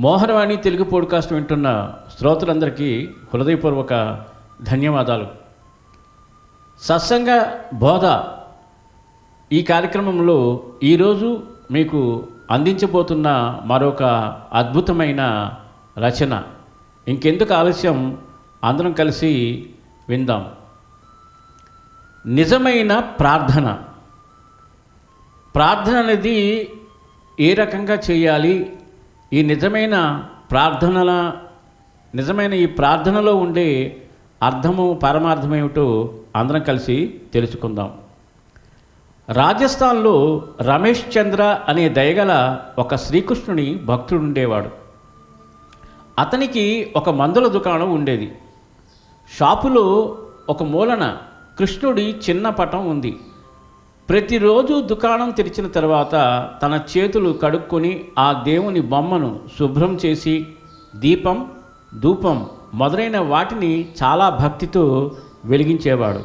Mohanavani Telugu podcast వింటున్న శ్రోతలందరికీ హృదయపూర్వక ధన్యవాదాలు. సత్సంగ బోధ ఈ కార్యక్రమంలో ఈరోజు మీకు అందించబోతున్న మరొక అద్భుతమైన రచన. ఇంకెందుకు ఆలస్యం? అందరం కలిసి విందాం. నిజమైన ప్రార్థన. ప్రార్థన అనేది ఏ రకంగా చేయాలి? ఈ నిజమైన ప్రార్థనల నిజమైన ఈ ప్రార్థనలో ఉండే అర్థము పరమార్థం ఏమిటో అందరం కలిసి తెలుసుకుందాం. రాజస్థాన్లో రమేష్ చంద్ర అనే దయగల ఒక శ్రీకృష్ణుని భక్తుడు ఉండేవాడు. అతనికి ఒక మందుల దుకాణం ఉండేది. షాపులో ఒక మూలన కృష్ణుడి చిన్న పటం ఉంది. ప్రతిరోజు దుకాణం తెరిచిన తర్వాత తన చేతులు కడుక్కొని ఆ దేవుని బొమ్మను శుభ్రం చేసి దీపం ధూపం మొదలైన వాటిని చాలా భక్తితో వెలిగించేవాడు.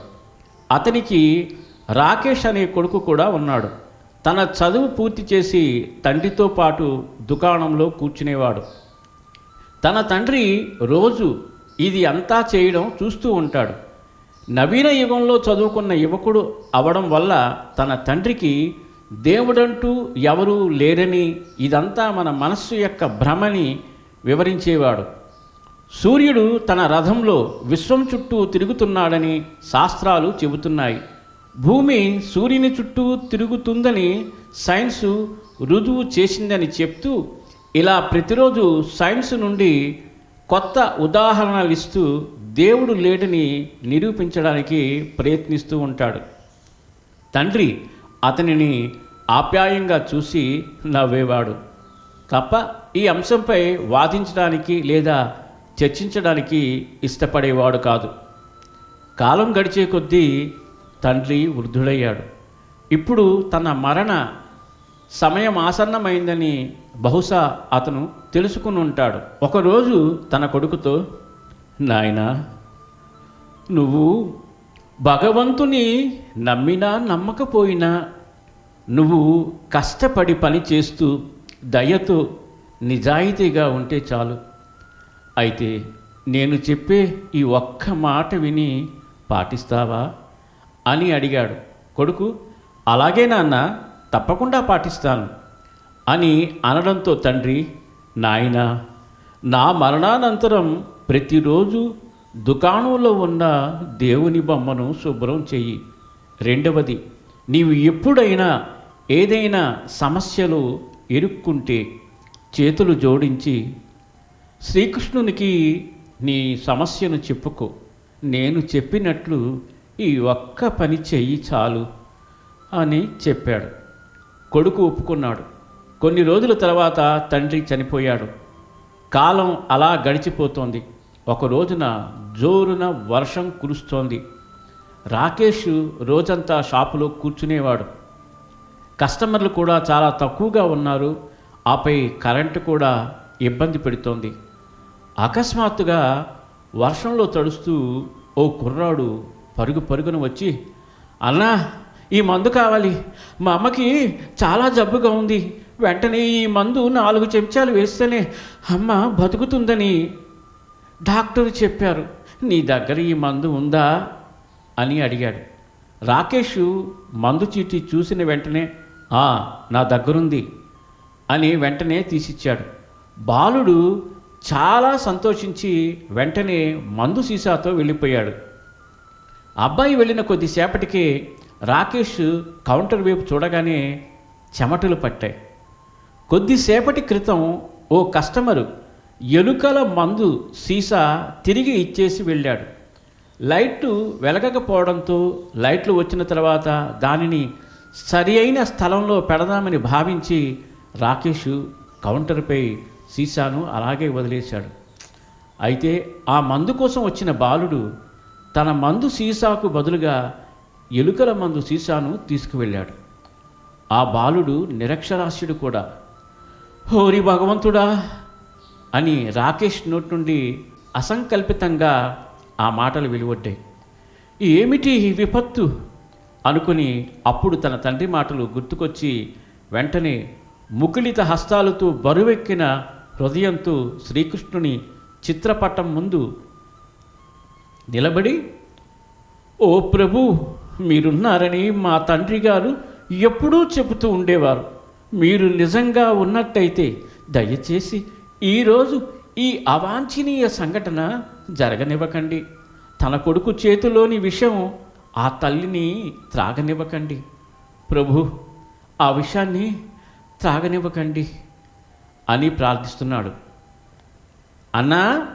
అతనికి రాకేష్ అనే కొడుకు కూడా ఉన్నాడు. తన చదువు పూర్తి చేసి తండ్రితో పాటు దుకాణంలో కూర్చునేవాడు. తన తండ్రి రోజు ఇది అంతా చేయడం చూస్తూ ఉంటాడు. నవీన యుగంలో చదువుకున్న యువకుడు అవడం వల్ల తన తండ్రికి దేవుడంటూ ఎవరూ లేరని ఇదంతా మన మనస్సు యొక్క భ్రమని వివరించేవాడు. సూర్యుడు తన రథంలో విశ్వం చుట్టూ తిరుగుతున్నాడని శాస్త్రాలు చెబుతున్నాయి. భూమి సూర్యుని చుట్టూ తిరుగుతుందని సైన్సు రుజువు చేసిందని చెప్తూ ఇలా ప్రతిరోజు సైన్స్ నుండి కొత్త ఉదాహరణలు ఇస్తూ దేవుడు లేడని నిరూపించడానికి ప్రయత్నిస్తూ ఉంటాడు. తండ్రి అతనిని ఆప్యాయంగా చూసి నవ్వేవాడు. తప్ప ఈ అంశంపై వాదించడానికి లేదా చర్చించడానికి ఇష్టపడేవాడు కాదు. కాలం గడిచే కొద్దీ తండ్రి వృద్ధుడయ్యాడు. ఇప్పుడు తన మరణ సమయం ఆసన్నమైందని బహుశా అతను తెలుసుకుని ఉంటాడు. ఒకరోజు తన కొడుకుతో నాయనా నువ్వు భగవంతుని నమ్మినా నమ్మకపోయినా నువ్వు కష్టపడి పని చేస్తూ దయతో నిజాయితీగా ఉంటే చాలు. అయితే నేను చెప్పే ఈ ఒక్క మాట విని పాటిస్తావా? అని అడిగాడు. కొడుకు అలాగే నాన్న తప్పకుండా పాటిస్తాను అని అనడంతో తండ్రి నాయన నా మరణానంతరం ప్రతిరోజు దుకాణంలో ఉన్న దేవుని బొమ్మను శుభ్రం చెయ్యి. రెండవది నీవు ఎప్పుడైనా ఏదైనా సమస్యలు ఇరుక్కుంటే చేతులు జోడించి శ్రీకృష్ణునికి నీ సమస్యను చెప్పుకో. నేను చెప్పినట్లు ఈ ఒక్క పని చెయ్యి చాలు అని చెప్పాడు. కొడుకు ఒప్పుకున్నాడు. కొన్ని రోజుల తర్వాత తండ్రి చనిపోయాడు. కాలం అలా గడిచిపోతోంది. ఒక రోజున జోరున వర్షం కురుస్తోంది. రాకేష్ రోజంతా షాపులో కూర్చునేవాడు. కస్టమర్లు కూడా చాలా తక్కువగా ఉన్నారు. ఆపై కరెంటు కూడా ఇబ్బంది పెడుతోంది. అకస్మాత్తుగా వర్షంలో తడుస్తూ ఓ కుర్రాడు పరుగు పరుగున వచ్చి అన్నా ఈ మందు కావాలి. మా అమ్మకి చాలా జబ్బుగా ఉంది. వెంటనే ఈ మందు నాలుగు చెంచాలు వేస్తేనే అమ్మ బతుకుతుందని డాక్టర్ చెప్పారు. నీ దగ్గర ఈ మందు ఉందా? అని అడిగాడు. రాకేష్ మందు చీటి చూసిన వెంటనే "ఆ, నా దగ్గరుంది అని వెంటనే తీసిచ్చాడు. బాలుడు చాలా సంతోషించి వెంటనే మందు సీసాతో వెళ్ళిపోయాడు. అబ్బాయి వెళ్ళిన కొద్దిసేపటికి రాకేష్ కౌంటర్ వైపు చూడగానే చెమటలు పట్టాయి. కొద్దిసేపటి క్రితం ఓ కస్టమరు ఎలుకల మందు సీసా తిరిగి ఇచ్చేసి వెళ్ళాడు. లైట్లు వెలగకపోవడంతో లైట్లు వచ్చిన తర్వాత దానిని సరి అయిన స్థలంలో పెడదామని భావించి రాకేష్ కౌంటర్పై సీసాను అలాగే వదిలేశాడు. అయితే ఆ మందు కోసం వచ్చిన బాలుడు తన మందు సీసాకు బదులుగా ఎలుకల మందు సీసాను తీసుకువెళ్ళాడు. ఆ బాలుడు నిరక్షరాస్యుడు కూడా హోరి భగవంతుడా అని రాకేష్ నోటి నుండి అసంకల్పితంగా ఆ మాటలు వెలువడ్డాయి. ఏమిటి విపత్తు? అనుకుని అప్పుడు తన తండ్రి మాటలు గుర్తుకొచ్చి వెంటనే ముకుళిత హస్తాలతో బరువెక్కిన హృదయంతో శ్రీకృష్ణుని చిత్రపటం ముందు నిలబడి ఓ ప్రభు మీరున్నారని మా తండ్రి గారు ఎప్పుడూ చెబుతూ ఉండేవారు. మీరు నిజంగా ఉన్నట్టయితే దయచేసి ఈరోజు ఈ అవాంఛనీయ సంఘటన జరగనివ్వకండి. తన కొడుకు చేతిలోని విషయం ఆ తల్లిని త్రాగనివ్వకండి. ప్రభు ఆ విషయాన్ని త్రాగనివ్వకండి అని ప్రార్థిస్తున్నాడు. అన్నా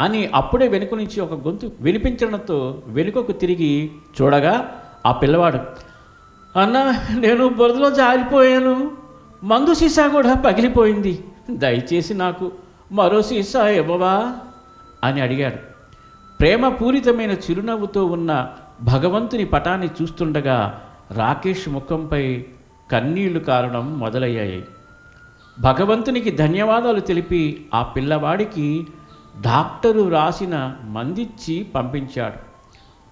అని అప్పుడే వెనుక నుంచి ఒక గొంతు వినిపించడంతో వెనుకకు తిరిగి చూడగా ఆ పిల్లవాడు అన్న నేను బురదలో జారిపోయాను. మందు సీసా కూడా పగిలిపోయింది. దయచేసి నాకు మరో సీసా ఇవ్వవా? అని అడిగాడు. ప్రేమపూరితమైన చిరునవ్వుతో ఉన్న భగవంతుని పటాన్ని చూస్తుండగా రాకేష్ ముఖంపై కన్నీళ్ళు కారణం మొదలయ్యాయి. భగవంతునికి ధన్యవాదాలు తెలిపి ఆ పిల్లవాడికి డాక్టరు వ్రాసిన మందిచ్చి పంపించాడు.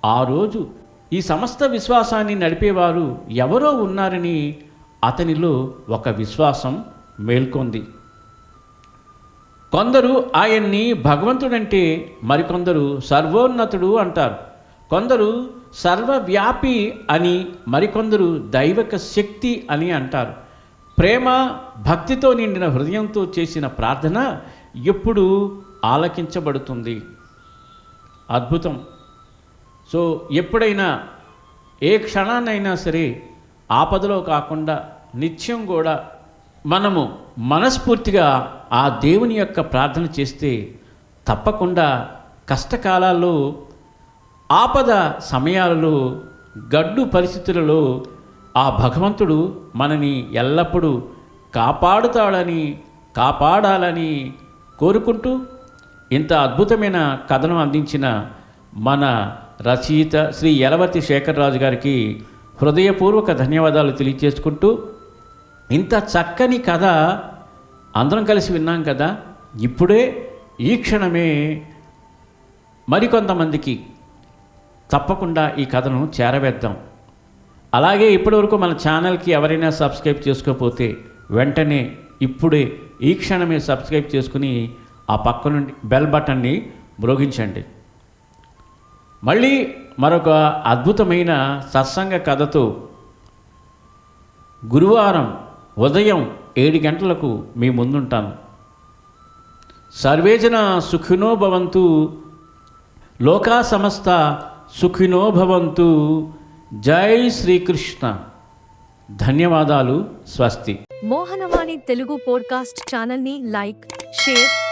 ఆ రోజు ఈ సమస్త విశ్వాసాన్ని నడిపేవారు ఎవరో ఉన్నారని అతనిలో ఒక విశ్వాసం మేల్కొంది. కొందరు ఆయన్ని భగవంతుడంటే మరికొందరు సర్వోన్నతుడు అంటారు. కొందరు సర్వవ్యాపి అని మరికొందరు దైవక శక్తి అని అంటారు. ప్రేమ భక్తితో నిండిన హృదయంతో చేసిన ప్రార్థన ఎప్పుడు ఆలకించబడుతుంది. అద్భుతం. సో ఎప్పుడైనా ఏ క్షణాన్నైనా సరే ఆపదలో కాకుండా నిత్యం కూడా మనము మనస్ఫూర్తిగా ఆ దేవుని యొక్క ప్రార్థన చేస్తే తప్పకుండా కష్టకాలాల్లో ఆపద సమయాలలో గడ్డు పరిస్థితులలో ఆ భగవంతుడు మనని ఎల్లప్పుడూ కాపాడుతాడని కాపాడాలని కోరుకుంటూ ఇంత అద్భుతమైన కథనం అందించిన మన రచయిత శ్రీ యలవతి శేఖరరాజు గారికి హృదయపూర్వక ధన్యవాదాలు తెలియజేసుకుంటూ ఇంత చక్కని కథ అందరం కలిసి విన్నాం కదా ఇప్పుడే ఈ క్షణమే మరికొంతమందికి తప్పకుండా ఈ కథను చేరవేద్దాం. అలాగే ఇప్పటివరకు మన ఛానల్కి ఎవరైనా సబ్స్క్రైబ్ చేసుకోకపోతే వెంటనే ఇప్పుడే ఈ క్షణమే సబ్స్క్రైబ్ చేసుకుని ఆ పక్క నుండి బెల్ బటన్ని మ్రోగించండి. మళ్ళీ మరొక అద్భుతమైన సత్సంగ కథతో గురువారం ఉదయం ఏడు గంటలకు మీ ముందుంటాను. సర్వేజన సుఖినో భవంతు లోకా సమస్త సుఖినో భవంతు. జై శ్రీకృష్ణ. ధన్యవాదాలు స్వస్తి. మోహనవాణి తెలుగు పోడ్కాస్ట్ ఛానల్ని లైక్ షేర్